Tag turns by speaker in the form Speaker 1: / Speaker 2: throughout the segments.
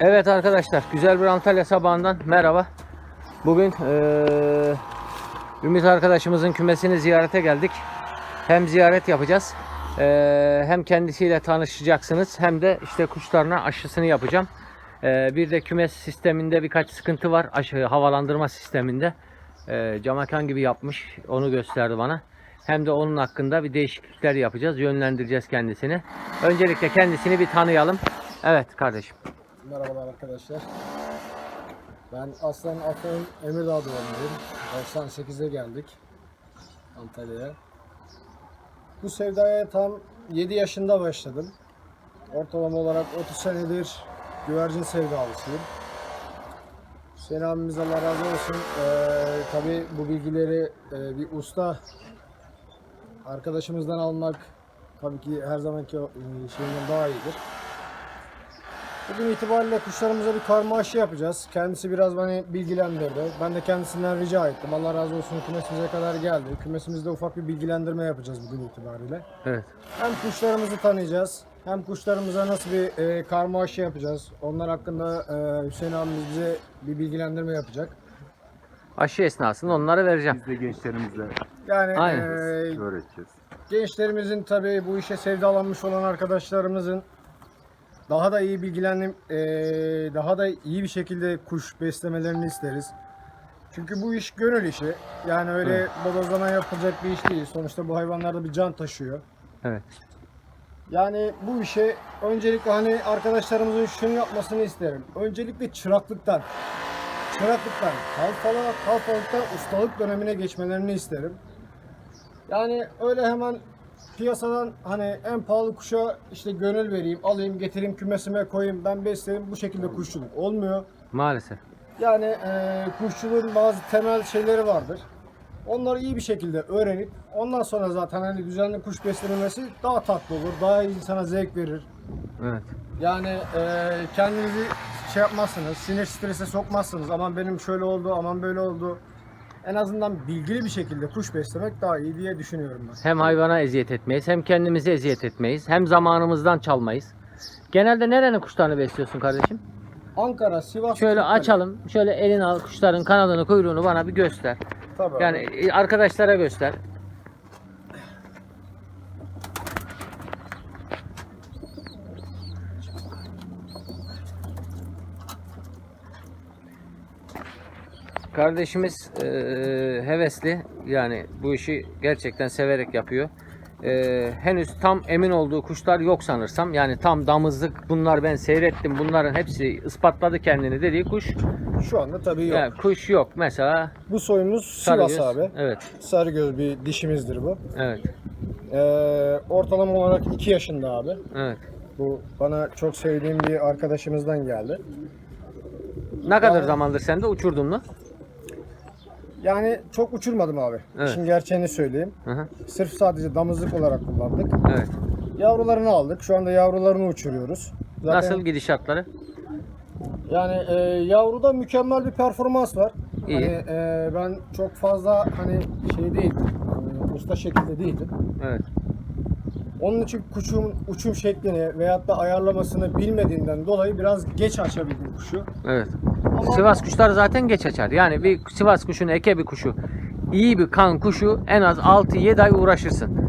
Speaker 1: Evet arkadaşlar, güzel bir Antalya sabahından merhaba. Bugün eee, Ümit arkadaşımızın kümesini ziyarete geldik. Hem ziyaret yapacağız, eee, hem kendisiyle tanışacaksınız, hem de işte kuşlarına aşısını yapacağım. Eee, bir de kümes sisteminde birkaç sıkıntı var, aşı havalandırma sisteminde. Eee camakan gibi yapmış, onu gösterdi bana. Hem de onun hakkında bir değişiklikler yapacağız, yönlendireceğiz kendisini. Öncelikle kendisini bir tanıyalım. Evet kardeşim.
Speaker 2: Merhabalar arkadaşlar. Ben Aslan Afyon Emirdağ doğumluyum. 98'de geldik Antalya'ya. Bu sevdaya tam 7 yaşında başladım. Ortalama olarak 30 senedir güvercin sevdalısıyım. Hüseyin abimiz Allah razı olsun. Ee, tabii bu bilgileri e, bir usta arkadaşımızdan almak tabii ki her zamanki e, şeyinden daha iyidir. Bugün itibariyle kuşlarımıza bir karma aşı yapacağız. Kendisi biraz beni bilgilendirdi. Ben de kendisinden rica ettim. Allah razı olsun kümesimize kadar geldi. Kümesimizde ufak bir bilgilendirme yapacağız bugün itibariyle.
Speaker 1: Evet.
Speaker 2: Hem kuşlarımızı tanıyacağız. Hem kuşlarımıza nasıl bir e, karma aşı yapacağız. Onlar hakkında e, Hüseyin abimiz bize bir bilgilendirme yapacak.
Speaker 1: Aşı esnasında onları vereceğim.
Speaker 3: Biz de gençlerimizle
Speaker 2: Yani
Speaker 1: Aynen.
Speaker 2: e,
Speaker 3: öğreteceğiz.
Speaker 2: gençlerimizin tabii bu işe sevdalanmış olan arkadaşlarımızın daha da iyi bilgilenip eee, daha da iyi bir şekilde kuş beslemelerini isteriz. Çünkü bu iş gönül işi. Yani öyle bodozlama yapılacak bir iş değil. Sonuçta bu hayvanlar da bir can taşıyor.
Speaker 1: Evet.
Speaker 2: Yani bu işe öncelikle hani arkadaşlarımızın şunu yapmasını isterim. Öncelikle çıraklıktan, çıraklıktan, kalfalığa, kalfalıktan ustalık dönemine geçmelerini isterim. Yani öyle hemen piyasadan hani en pahalı kuşa işte gönül vereyim, alayım, getireyim kümesime koyayım, ben besleyeyim. Bu şekilde kuşçuluk olmuyor.
Speaker 1: Maalesef.
Speaker 2: Yani eee kuşçuluğun bazı temel şeyleri vardır. Onları iyi bir şekilde öğrenip ondan sonra zaten hani düzenli kuş beslemesi daha tatlı olur, daha insana zevk verir.
Speaker 1: Evet.
Speaker 2: Yani eee kendinizi şey yapmazsınız, sinir strese sokmazsınız. Aman benim şöyle oldu, aman böyle oldu. En azından bilgili bir şekilde kuş beslemek daha iyi diye düşünüyorum ben.
Speaker 1: Hem hayvana eziyet etmeyiz, hem kendimize eziyet etmeyiz, hem zamanımızdan çalmayız. Genelde nerenin kuşlarını besliyorsun kardeşim?
Speaker 2: Ankara, Sivas.
Speaker 1: Şöyle
Speaker 2: Kırıkkale.
Speaker 1: açalım. Şöyle elini al kuşların kanadını, kuyruğunu bana bir göster.
Speaker 2: Tabii
Speaker 1: Yani arkadaşlara göster. Kardeşimiz e, hevesli yani bu işi gerçekten severek yapıyor. E, henüz tam emin olduğu kuşlar yok sanırsam. Yani tam damızlık bunlar ben seyrettim bunların hepsi ispatladı kendini dediği kuş.
Speaker 2: Şu anda tabii yok.
Speaker 1: Yani kuş yok mesela.
Speaker 2: Bu soyumuz Sivas
Speaker 1: Sarıgöz.
Speaker 2: abi.
Speaker 1: Evet.
Speaker 2: Sarıgöz bir dişimizdir bu.
Speaker 1: Evet.
Speaker 2: Ee, ortalama olarak 2 yaşında abi.
Speaker 1: Evet.
Speaker 2: Bu bana çok sevdiğim bir arkadaşımızdan geldi.
Speaker 1: Ne kadar zamandır sen de uçurdun mu?
Speaker 2: Yani çok uçurmadım abi.
Speaker 1: Evet.
Speaker 2: Şimdi gerçeğini söyleyeyim.
Speaker 1: Hı hı.
Speaker 2: Sırf sadece damızlık olarak kullandık.
Speaker 1: Evet.
Speaker 2: Yavrularını aldık. Şu anda yavrularını uçuruyoruz. Zaten
Speaker 1: Nasıl gidişatları?
Speaker 2: Yani e, yavruda mükemmel bir performans var.
Speaker 1: İyi.
Speaker 2: Hani e, ben çok fazla hani şey değildim. e, usta şekilde değildim.
Speaker 1: Evet.
Speaker 2: Onun için kuşun uçum şeklini veyahut da ayarlamasını bilmediğinden dolayı biraz geç açabildim kuşu.
Speaker 1: Evet.
Speaker 2: Ama-
Speaker 1: Sivas kuşları zaten geç açar. Yani bir Sivas kuşunu, eke bir kuşu, iyi bir kan kuşu en az 6-7 ay uğraşırsın.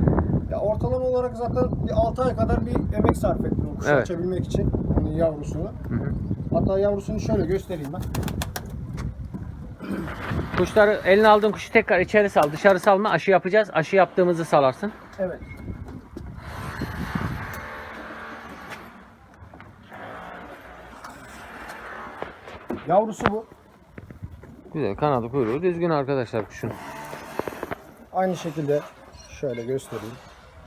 Speaker 2: Ya ortalama olarak zaten bir 6 ay kadar bir emek sarf ettim o kuşu
Speaker 1: Evet.
Speaker 2: açabilmek için. Hani yavrusunu.
Speaker 1: Hı hı.
Speaker 2: Hatta yavrusunu şöyle göstereyim ben.
Speaker 1: Kuşları eline aldığın kuşu tekrar içeri sal. Dışarı salma. Aşı yapacağız. Aşı yaptığımızı salarsın.
Speaker 2: Evet. Yavrusu bu.
Speaker 1: Güzel. Kanadı kuyruğu düzgün arkadaşlar kuşun.
Speaker 2: Aynı şekilde şöyle göstereyim.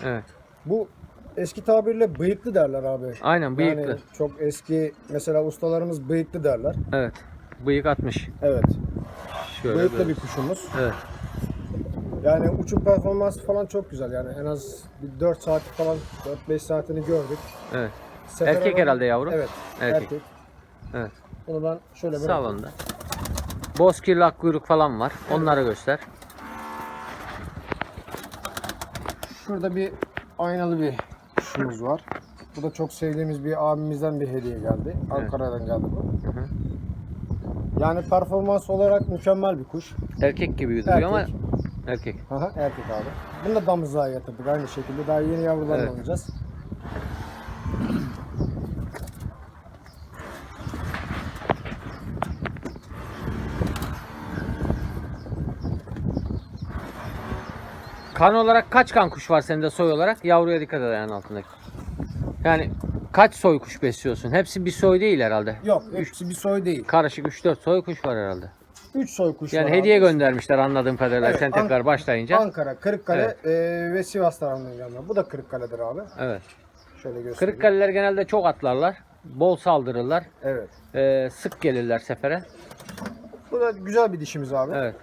Speaker 1: Evet.
Speaker 2: Bu eski tabirle bıyıklı derler abi.
Speaker 1: Aynen bıyıklı.
Speaker 2: Yani çok eski mesela ustalarımız bıyıklı derler.
Speaker 1: Evet. Bıyık atmış.
Speaker 2: Evet.
Speaker 1: Şöyle
Speaker 2: bıyıklı
Speaker 1: böyle.
Speaker 2: bir kuşumuz.
Speaker 1: Evet.
Speaker 2: Yani uçum performansı falan çok güzel yani en az bir 4 saat falan 4-5 saatini gördük.
Speaker 1: Evet.
Speaker 2: Sefer
Speaker 1: Erkek
Speaker 2: alan-
Speaker 1: herhalde yavru.
Speaker 2: Evet.
Speaker 1: Erkek.
Speaker 2: Erkek.
Speaker 1: Evet.
Speaker 2: Bunu ben şöyle bırakayım.
Speaker 1: Salonda. Bozkirli kuyruk falan var. Onları göster.
Speaker 2: Şurada bir aynalı bir kuşumuz var. Bu da çok sevdiğimiz bir abimizden bir hediye geldi. Ankara'dan geldi bu.
Speaker 1: Hı hı.
Speaker 2: Yani performans olarak mükemmel bir kuş.
Speaker 1: Erkek gibi duruyor ama
Speaker 2: Erkek.
Speaker 1: erkek.
Speaker 2: Aha, erkek abi. Bunu da damızlığa yatırdık aynı şekilde. Daha yeni yavrularını
Speaker 1: Evet.
Speaker 2: alacağız.
Speaker 1: Kan olarak kaç kan kuş var sende soy olarak? Yavruya dikkat et ayağın altındaki. Yani kaç soy kuş besliyorsun? Hepsi bir soy değil herhalde.
Speaker 2: Yok hepsi bir soy değil.
Speaker 1: Karışık 3-4 soy kuş var herhalde.
Speaker 2: 3 soy kuş
Speaker 1: Yani
Speaker 2: var
Speaker 1: hediye
Speaker 2: abi.
Speaker 1: göndermişler anladığım kadarıyla
Speaker 2: Evet,
Speaker 1: sen tekrar başlayınca.
Speaker 2: Ankara, Kırıkkale
Speaker 1: Evet.
Speaker 2: eee, ve Sivas tarafından gelme. Bu da Kırıkkale'dir abi.
Speaker 1: Evet.
Speaker 2: Şöyle göstereyim.
Speaker 1: Kırıkkaleler genelde çok atlarlar. Bol saldırırlar.
Speaker 2: Evet.
Speaker 1: Ee, sık gelirler sefere.
Speaker 2: Bu da güzel bir dişimiz abi.
Speaker 1: Evet.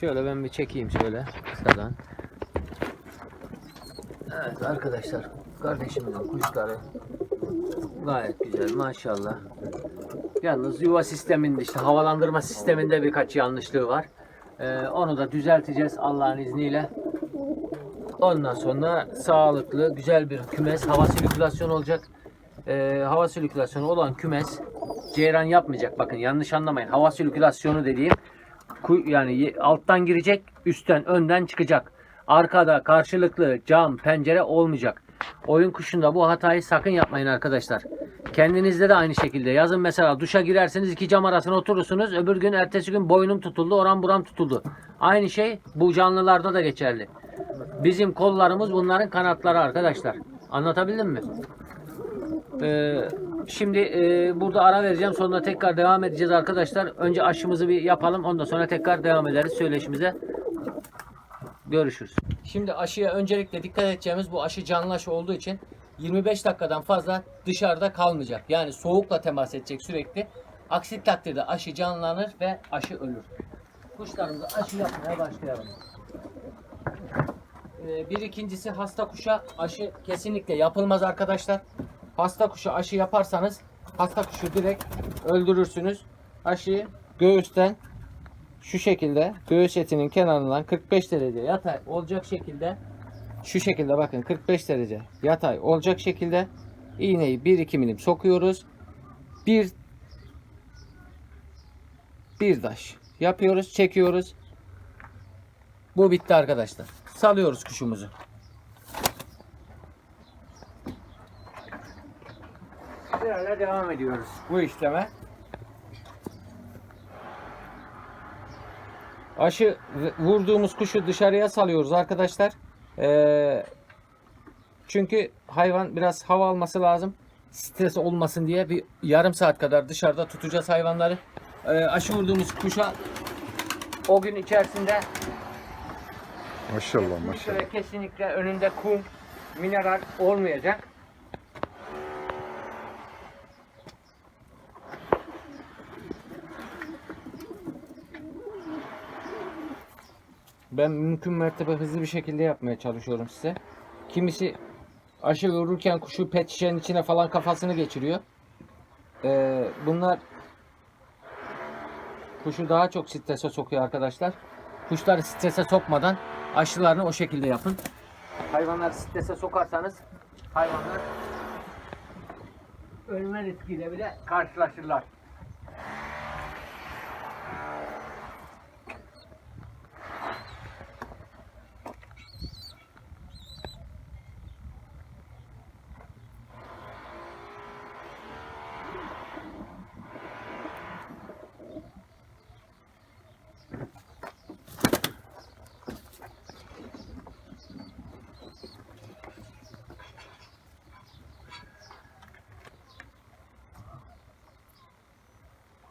Speaker 1: Şöyle ben bir çekeyim şöyle kısadan. Evet arkadaşlar kardeşimizin kuşları gayet güzel maşallah. Yalnız yuva sisteminde işte havalandırma sisteminde birkaç yanlışlığı var. Ee, onu da düzelteceğiz Allah'ın izniyle. Ondan sonra sağlıklı, güzel bir kümes, hava sirkülasyonu olacak. Ee, hava sirkülasyonu olan kümes ceyran yapmayacak. Bakın yanlış anlamayın. Hava sirkülasyonu dediğim yani alttan girecek, üstten, önden çıkacak. Arkada karşılıklı cam, pencere olmayacak. Oyun kuşunda bu hatayı sakın yapmayın arkadaşlar. Kendinizde de aynı şekilde. Yazın mesela duşa girerseniz iki cam arasına oturursunuz. Öbür gün ertesi gün boynum tutuldu, oram buram tutuldu. Aynı şey bu canlılarda da geçerli. Bizim kollarımız bunların kanatları arkadaşlar. Anlatabildim mi? Ee, şimdi e, burada ara vereceğim. Sonra tekrar devam edeceğiz arkadaşlar. Önce aşımızı bir yapalım. Ondan sonra tekrar devam ederiz söyleşimize. Görüşürüz. Şimdi aşıya öncelikle dikkat edeceğimiz bu aşı canlı aşı olduğu için 25 dakikadan fazla dışarıda kalmayacak. Yani soğukla temas edecek sürekli. Aksi takdirde aşı canlanır ve aşı ölür. Kuşlarımıza aşı yapmaya başlayalım. Ee, bir ikincisi hasta kuşa aşı kesinlikle yapılmaz arkadaşlar. Hasta kuşa aşı yaparsanız hasta kuşu direkt öldürürsünüz. Aşıyı göğüsten şu şekilde göğüs etinin kenarından 45 derece yatay olacak şekilde şu şekilde bakın 45 derece yatay olacak şekilde iğneyi 1-2 milim sokuyoruz. Bir bir daş yapıyoruz, çekiyoruz. Bu bitti arkadaşlar. Salıyoruz kuşumuzu. Devam ediyoruz bu işleme. Aşı vurduğumuz kuşu dışarıya salıyoruz arkadaşlar. Ee, çünkü hayvan biraz hava alması lazım. Stres olmasın diye bir yarım saat kadar dışarıda tutacağız hayvanları. Ee, aşı vurduğumuz kuşa o gün içerisinde
Speaker 3: Maşallah maşallah.
Speaker 1: kesinlikle önünde kum, mineral olmayacak. Ben mümkün mertebe hızlı bir şekilde yapmaya çalışıyorum size. Kimisi aşı vururken kuşu pet şişenin içine falan kafasını geçiriyor. Ee, bunlar kuşu daha çok strese sokuyor arkadaşlar. Kuşları strese sokmadan aşılarını o şekilde yapın. Hayvanları strese sokarsanız hayvanlar ölme riskiyle bile karşılaşırlar.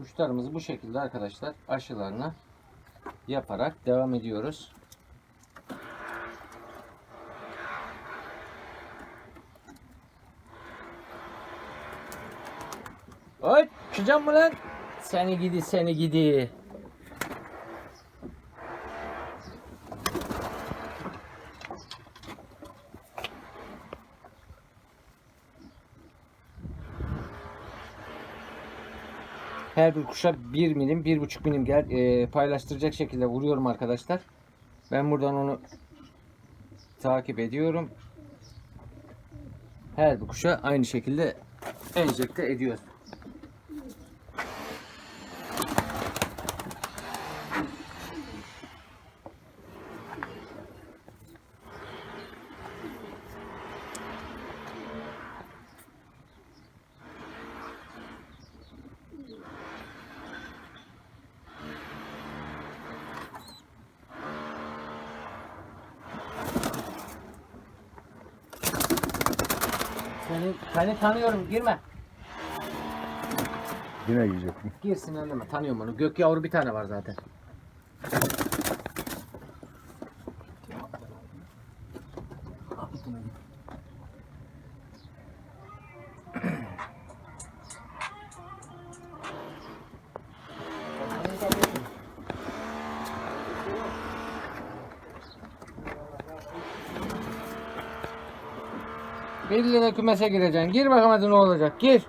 Speaker 1: Kuşlarımızı bu şekilde arkadaşlar aşılarını yaparak devam ediyoruz. Oy, çıkacağım mı lan? Seni gidi seni gidi. Her bir kuşa 1 milim, 1,5 milim gel, e, paylaştıracak şekilde vuruyorum arkadaşlar. Ben buradan onu takip ediyorum. Her bir kuşa aynı şekilde enjekte ediyoruz. Seni, seni tanıyorum girme.
Speaker 3: Yine yiyecektim.
Speaker 1: Girsin önüme tanıyorum onu. Gök yavru bir tane var zaten. Bir lira kümese gireceksin. Gir bakalım hadi ne olacak. Gir.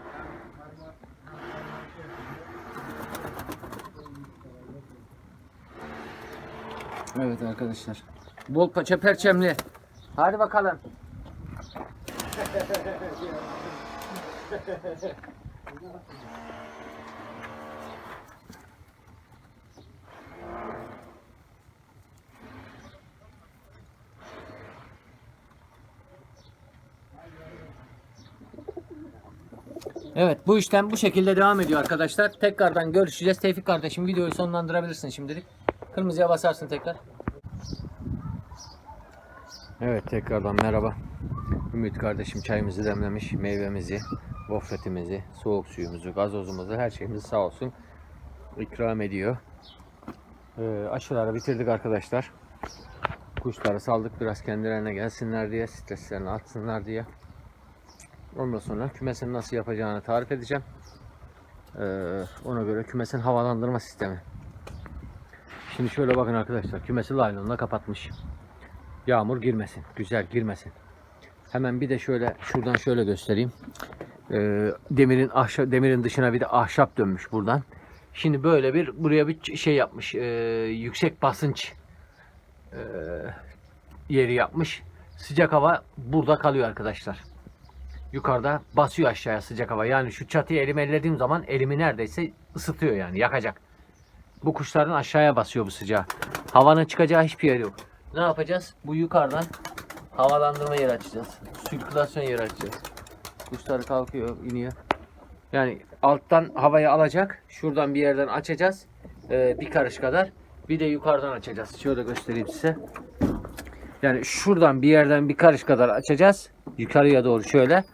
Speaker 1: Evet arkadaşlar. Bol paça perçemli. Hadi bakalım. Evet bu işlem bu şekilde devam ediyor arkadaşlar. Tekrardan görüşeceğiz. Tevfik kardeşim videoyu sonlandırabilirsin şimdilik. Kırmızıya basarsın tekrar. Evet tekrardan merhaba. Ümit kardeşim çayımızı demlemiş, meyvemizi, gofretimizi, soğuk suyumuzu, gazozumuzu her şeyimizi sağ olsun ikram ediyor. Ee, aşıları bitirdik arkadaşlar. Kuşları saldık biraz kendilerine gelsinler diye, streslerini atsınlar diye. Ondan sonra kümesin nasıl yapacağını tarif edeceğim. Ee, ona göre kümesin havalandırma sistemi. Şimdi şöyle bakın arkadaşlar. Kümesi laylonla kapatmış. Yağmur girmesin. Güzel girmesin. Hemen bir de şöyle şuradan şöyle göstereyim. Ee, demirin ahşap demirin dışına bir de ahşap dönmüş buradan. Şimdi böyle bir buraya bir şey yapmış. ee, yüksek basınç ee, yeri yapmış. Sıcak hava burada kalıyor arkadaşlar. Yukarıda basıyor aşağıya sıcak hava. Yani şu çatıyı elim ellediğim zaman elimi neredeyse ısıtıyor yani yakacak. Bu kuşların aşağıya basıyor bu sıcağı. Havanın çıkacağı hiçbir yer yok. Ne yapacağız? Bu yukarıdan havalandırma yeri açacağız. Sirkülasyon yeri açacağız. Kuşlar kalkıyor, iniyor. Yani alttan havayı alacak. Şuradan bir yerden açacağız. Ee, bir karış kadar. Bir de yukarıdan açacağız. Şöyle göstereyim size. Yani şuradan bir yerden bir karış kadar açacağız. Yukarıya doğru şöyle.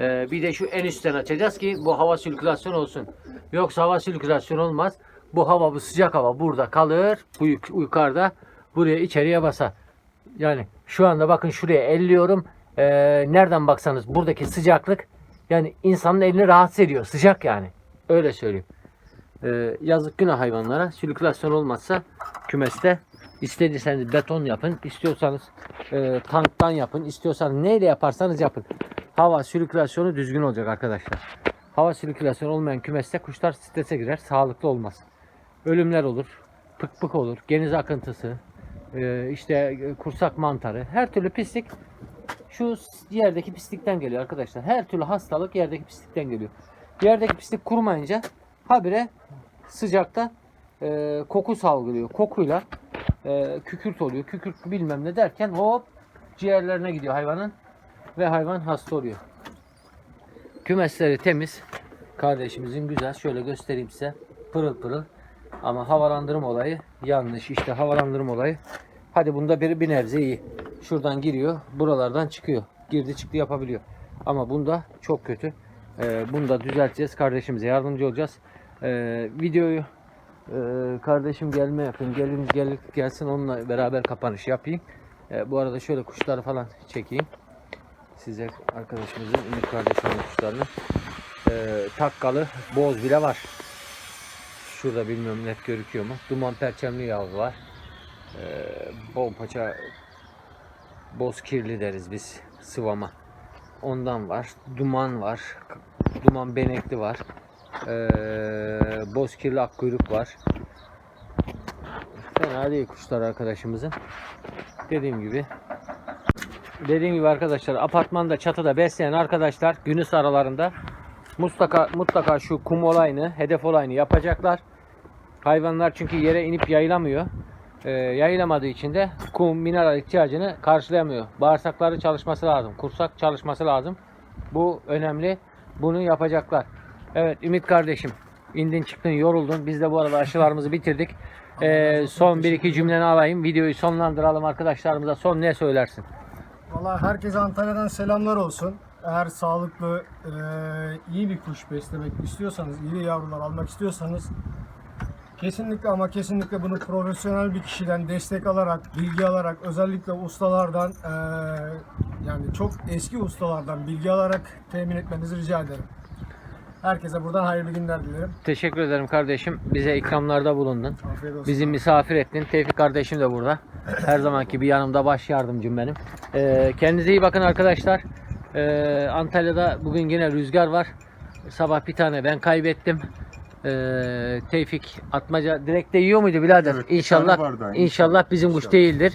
Speaker 1: Ee, bir de şu en üstten açacağız ki bu hava sirkülasyon olsun. Yoksa hava sirkülasyon olmaz. Bu hava bu sıcak hava burada kalır. Bu yuk- yukarıda buraya içeriye basar. Yani şu anda bakın şuraya elliyorum. Ee, nereden baksanız buradaki sıcaklık yani insanın elini rahatsız ediyor. Sıcak yani. Öyle söyleyeyim. Ee, yazık günah hayvanlara. Sirkülasyon olmazsa kümeste istediyseniz beton yapın. istiyorsanız e, tanktan yapın. istiyorsanız neyle yaparsanız yapın. Hava sirkülasyonu düzgün olacak arkadaşlar. Hava sirkülasyonu olmayan kümeste kuşlar strese girer. Sağlıklı olmaz. Ölümler olur. Pık pık olur. Geniz akıntısı. e, işte e, kursak mantarı. Her türlü pislik şu yerdeki pislikten geliyor arkadaşlar. Her türlü hastalık yerdeki pislikten geliyor. Yerdeki pislik kurumayınca habire sıcakta e, koku salgılıyor. Kokuyla e, kükürt oluyor. Kükürt bilmem ne derken hop ciğerlerine gidiyor hayvanın ve hayvan hasta oluyor. Kümesleri temiz. Kardeşimizin güzel. Şöyle göstereyim size. Pırıl pırıl. Ama havalandırma olayı yanlış. İşte havalandırma olayı. Hadi bunda bir, bir nebze iyi. Şuradan giriyor. Buralardan çıkıyor. Girdi çıktı yapabiliyor. Ama bunda çok kötü. Ee, bunu da düzelteceğiz. Kardeşimize yardımcı olacağız. Ee, videoyu e, kardeşim gelme yapın. Gelin gel, gelsin onunla beraber kapanış yapayım. Ee, bu arada şöyle kuşları falan çekeyim. Size arkadaşımızın Ümit kardeşimin kuşlarını. Ee, takkalı boz bile var. Şurada bilmiyorum net gözüküyor mu? Duman perçemli yavru var. Ee, bol paça boz kirli deriz biz sıvama. Ondan var. Duman var. Duman benekli var. Ee, boz kirli akkuyruk var. Fena değil kuşlar arkadaşımızın. Dediğim gibi dediğim gibi arkadaşlar apartmanda çatıda besleyen arkadaşlar günüz aralarında mutlaka mutlaka şu kum olayını, hedef olayını yapacaklar. Hayvanlar çünkü yere inip yayılamıyor. Ee, yayılamadığı için de kum, mineral ihtiyacını karşılayamıyor. Bağırsakları çalışması lazım. Kursak çalışması lazım. Bu önemli. Bunu yapacaklar. Evet Ümit kardeşim. indin çıktın yoruldun. Biz de bu arada aşılarımızı bitirdik. Ee, son bir iki cümleni alayım. Videoyu sonlandıralım arkadaşlarımıza. Son ne söylersin?
Speaker 2: Valla herkese Antalya'dan selamlar olsun. Eğer sağlıklı, e, iyi bir kuş beslemek istiyorsanız, iyi yavrular almak istiyorsanız kesinlikle ama kesinlikle bunu profesyonel bir kişiden destek alarak, bilgi alarak, özellikle ustalardan, e, yani çok eski ustalardan bilgi alarak temin etmenizi rica ederim. Herkese buradan hayırlı günler dilerim.
Speaker 1: Teşekkür ederim kardeşim. Bize ikramlarda bulundun.
Speaker 2: Afiyet olsun.
Speaker 1: Bizi misafir ettin. Tevfik kardeşim de burada. Her zamanki bir yanımda baş yardımcım benim. Ee, kendinize iyi bakın arkadaşlar. Ee, Antalya'da bugün yine rüzgar var. Sabah bir tane ben kaybettim. Ee, Tevfik atmaca direkte yiyor muydu birader?
Speaker 3: Evet,
Speaker 1: inşallah
Speaker 3: aynı.
Speaker 1: inşallah bizim kuş
Speaker 3: İnşallah.
Speaker 1: değildir.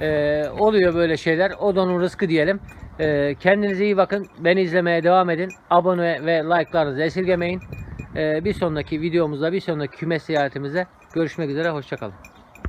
Speaker 1: Ee, oluyor böyle şeyler. O da onun rızkı diyelim. Ee, kendinize iyi bakın. Beni izlemeye devam edin. Abone ve like'larınızı esirgemeyin. Ee, bir sonraki videomuzda, bir sonraki kümes seyahatimizde görüşmek üzere. Hoşçakalın.